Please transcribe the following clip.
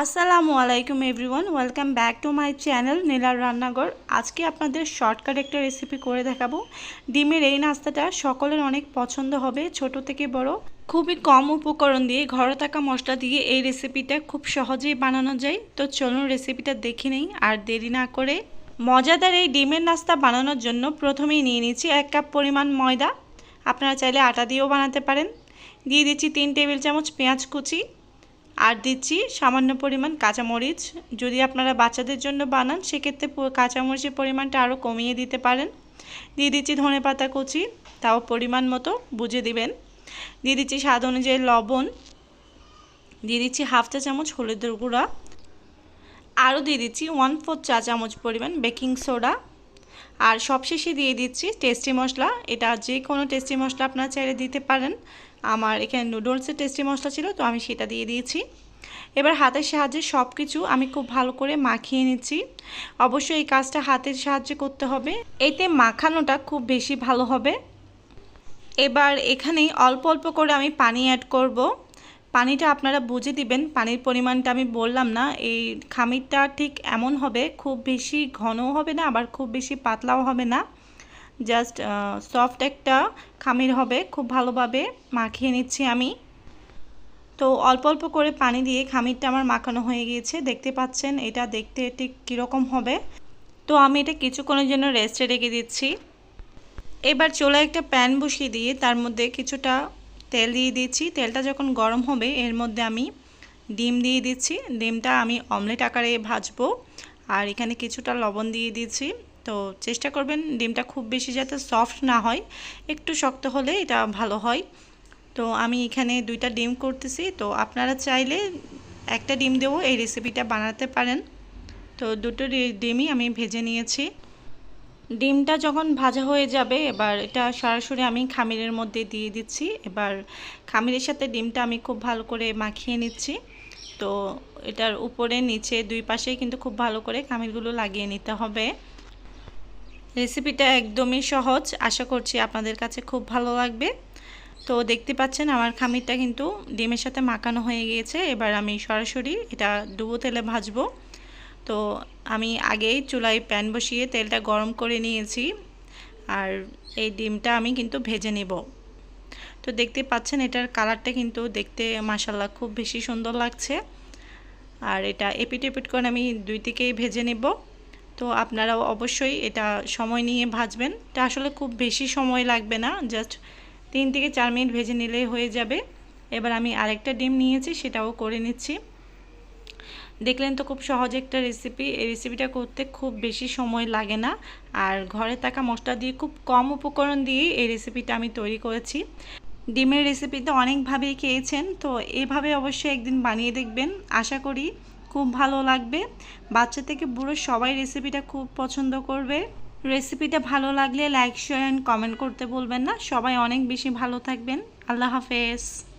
আসসালামু আলাইকুম everyone, welcome back to my channel নীলার রান্নাঘর। আজকে আপনাদের শর্টকাট একটা রেসিপি করে দেখাবো। ডিমের এই নাস্তাটা সকলের অনেক পছন্দ হবে, ছোট থেকে বড়। খুবই কম উপকরণ দিয়ে, ঘরে থাকা মশলা দিয়ে এই রেসিপিটা খুব সহজেই বানানো যায়। তো চলুন রেসিপিটা দেখে নেই, আর দেরি না করে। মজাদার এই ডিমের নাস্তা বানানোর জন্য প্রথমেই নিয়ে নিচ্ছি এক কাপ পরিমাণ ময়দা। আপনারা চাইলে আটা দিয়েও বানাতে পারেন। দিয়ে দিচ্ছি তিন টেবিল চামচ পেঁয়াজ কুচি। আর দিচ্ছি সামান্য পরিমাণ কাঁচামরিচ। যদি আপনারা বাচ্চাদের জন্য বানান, সেক্ষেত্রে কাঁচামরিচের পরিমাণটা আরও কমিয়ে দিতে পারেন। দিয়ে দিচ্ছি ধনে পাতা কুচি, তাও পরিমাণ মতো, বুঝে দিবেন। দিয়ে দিচ্ছি স্বাদ অনুযায়ী লবণ। দিয়ে দিচ্ছি হাফ চা চামচ হলুদের গুঁড়া। আরও দিয়ে দিচ্ছি ওয়ান ফোর চা চামচ পরিমাণ বেকিং সোডা আর সবশেষে দিয়ে দিচ্ছি টেস্টি মশলা। এটা যে কোনো টেস্টি মশলা আপনারা চাইলে দিতে পারেন। আমার এখানে নুডলসের টেস্টি মশলা ছিল, তো আমি সেটা দিয়ে দিয়েছি। এবার হাতের সাহায্যে সব কিছু আমি খুব ভালো করে মাখিয়ে নিচ্ছি। অবশ্যই এই কাজটা হাতের সাহায্যে করতে হবে। এতে মাখানোটা খুব বেশি ভালো হবে। এবার এখানেই অল্প অল্প করে আমি পানি অ্যাড করব। পানিটা আপনারা বুঝে দিবেন, পানির পরিমাণটা আমি বললাম না, এই খামিরটা ঠিক এমন হবে, খুব বেশি ঘনও হবে না, আবার খুব বেশি পাতলাও হবে না। জাস্ট সফট একটা খামির হবে, খুব ভালোভাবে মাখিয়ে নিচ্ছি আমি। তো অল্প অল্প করে পানি দিয়ে খামিরটা আমার মাখানো হয়ে গিয়েছে, দেখতে পাচ্ছেন এটা দেখতে ঠিক কীরকম হবে। তো আমি এটা কিছুক্ষণের জন্য রেস্টে রেখে দিচ্ছি। এবার চলে একটা প্যান বসিয়ে দিয়ে তার মধ্যে কিছুটা তেল দিয়ে দিচ্ছি। তেলটা যখন গরম হবে, এর মধ্যে আমি ডিম দিয়ে দিচ্ছি। ডিমটা আমি অমলেট আকারে ভাজবো। আর এখানে কিছুটা লবণ দিয়ে দিচ্ছি। তো চেষ্টা করবেন ডিমটা খুব বেশি যাতে সফট না হয়, একটু শক্ত হলে এটা ভালো হয়। তো আমি এখানে দুইটা ডিম করতেছি, তো আপনারা চাইলে একটা ডিম দেবো এই রেসিপিটা বানাতে পারেন। তো দুটো ডিমই আমি ভেজে নিয়েছি। ডিমটা যখন ভাজা হয়ে যাবে, এবার এটা সরাসরি আমি খামিরের মধ্যে দিয়ে দিচ্ছি। এবার খামিরের সাথে ডিমটা আমি খুব ভালো করে মাখিয়ে নিচ্ছি। তো এটার উপরে, নিচে দুই পাশেই কিন্তু খুব ভালো করে খামিরগুলো লাগিয়ে নিতে হবে। রেসিপিটা একদমই সহজ। আশা করছি আপনাদের কাছে খুব ভালো লাগবে। তো দেখতে পাচ্ছেন, আমার খামিরটা কিন্তু ডিমের সাথে মাখানো হয়ে গিয়েছে। এবার আমি সরাসরি এটা ডুবো তেলে ভাজবো। তো আমি আগেই চুলায় প্যান বসিয়ে তেলটা গরম করে নিয়েছি আর এই ডিমটা আমি কিন্তু ভেজে নেব। তো দেখতে পাচ্ছেন, এটার কালারটা কিন্তু দেখতে মাসাল্লাহ খুব বেশি সুন্দর লাগছে। আর এটা এপিট এপিট করে আমি দুই দিকেই ভেজে নেব। তো আপনারাও অবশ্যই এটা সময় নিয়ে ভাজবেন। এটা আসলে খুব বেশি সময় লাগবে না জাস্ট তিন থেকে চার মিনিট ভেজে নিলেই হয়ে যাবে। এবার আমি আরেকটা ডিম নিয়েছি, সেটাও করে নিচ্ছি। দেখলেন তো খুব সহজ একটা রেসিপি এই রেসিপিটা করতে খুব বেশি সময় লাগে না। আর ঘরে থাকা মশলা দিয়ে খুব কম উপকরণ দিয়ে এই রেসিপিটা আমি তৈরি করেছি। ডিমের রেসিপিতে অনেকভাবেই খেয়েছেন, তো এভাবে অবশ্যই একদিন বানিয়ে দেখবেন। আশা করি খুব ভালো লাগবে। বাচ্চা থেকে বুড়ো সবাই রেসিপিটা খুব পছন্দ করবে। রেসিপিটা ভালো লাগলে লাইক শেয়ার অ্যান্ড কমেন্ট করতে বলবেন না। সবাই অনেক বেশি ভালো থাকবেন। আল্লাহ হাফেজ।